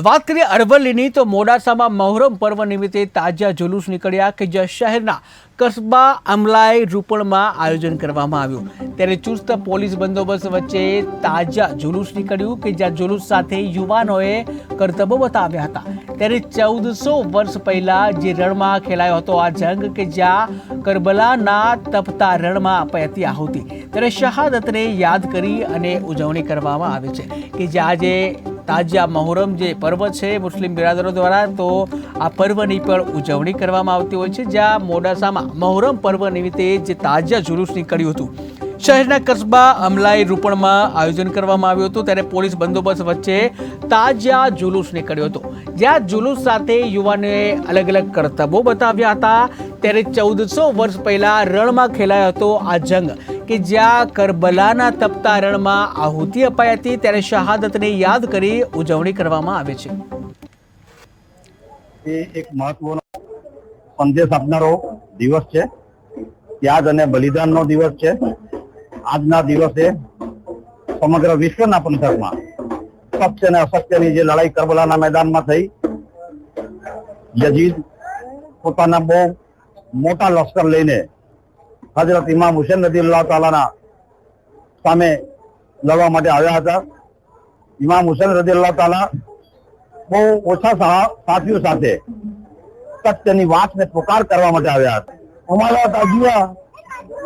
વાત કરીએ અરવલ્લીની, તો મોડાસામાં મહોરમ પર્વ નિમિત્તે તાજા જુલુસ નીકળ્યા કે જ્યાં શહેરના કસ્બા અમલાઈ રૂપણમાં આયોજન કરવામાં આવ્યું. ત્યારે ચુસ્ત પોલીસ બંદોબસ્ત વચ્ચે તાજા જુલુસ નીકળ્યું કે જ્યાં જુલુસ સાથે યુવાનોએ કરતબો બતાવ્યા હતા. ત્યારે ચૌદસો વર્ષ પહેલાં જે રણમાં ખેલાયો હતો આ જંગ કે જ્યાં કરબલાના તપતા રણમાં અપાતી આહુતિ. ત્યારે શહાદતને યાદ કરી અને ઉજવણી કરવામાં આવે છે કે જે આજે તાજિયા મહોરમ જે પર્વ છે, મુસ્લિમ બિરાદરો દ્વારા, તો આ પર્વની પણ ઉજવણી કરવામાં આવતી હોય છે, જ્યાં મોડાસામાં મહોરમ પર્વ નિમિત્તે જે તાજિયા જુલુસ નીકળ્યું હતું. શહેરના કસ્બા અમલાઈ રૂપણમાં આયોજન કરવામાં આવ્યું હતું, ત્યારે પોલીસ બંદોબસ્ત વચ્ચે તાજિયા જુલુસ નીકળ્યો હતો. જ્યાં જુલુસ સાથે યુવાનોએ અલગ અલગ કરતબો બતાવ્યા હતા. ત્યારે ચૌદસો વર્ષ પહેલાં રણમાં ખેલાયો હતો આ જંગ. કે જ્યાં કરબલાના તપતા આહુતિ અપાઈ હતી, ત્યારે શહાદતને યાદ કરી ઉજવણી કરવામાં આવે છે. એ એક મહત્વનો સંદેશ આપનારો દિવસ છે. ત્યાગ અને બલિદાનનો દિવસ છે. આજના દિવસે સમગ્ર વિશ્વના પંથકમાં સત્ય અને અસત્યની જે લડાઈ કરબલાના મેદાનમાં થઈ, યજીદ પોતાના બહુ મોટા લશ્કર લઈને હજરત ઇમામ હુસેન રદી તાલાના સામે લડવા માટે આવ્યા હતા. ઇમામ હુસેન રદી તાલા બહુ ઓછા સાથીઓ સાથે સત્યની વાતને પોકાર કરવા માટે આવ્યા હતા. અમારા તાજિયા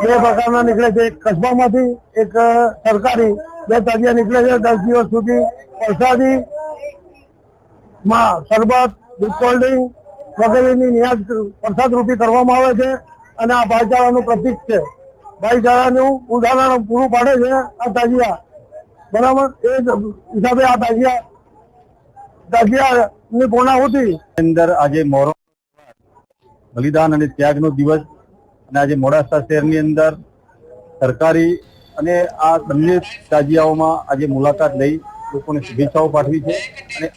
બે પ્રકારના નીકળે છે. એક કસ્બામાંથી એક સરકારી બે તાજિયા નીકળે છે. દસ દિવસ સુધી પ્રસાદી, માં શરબત, દૂધ કોલ્ડ ડ્રિંક વગેરેની નિયાજ પ્રસાદ રૂપી કરવામાં આવે છે. અને આ ભાઈચારાનું પ્રતીક છે. ભાઈચારાનું ઉદાહરણ પૂરું પાડે છે આ તાજિયા બરાબર? એ હિસાબે આ તાજિયા તાજિયાની પૂર્ણાહુતિ. અંદર આજે મોરો બલિદાન અને ત્યાગનો દિવસ અને આજે મોડાસા શહેરની અંદર સરકારી અને આ બંને તાજિયાઓમાં આજે મુલાકાત લઈ લોકોને શુભેચ્છાઓ પાઠવી છે અને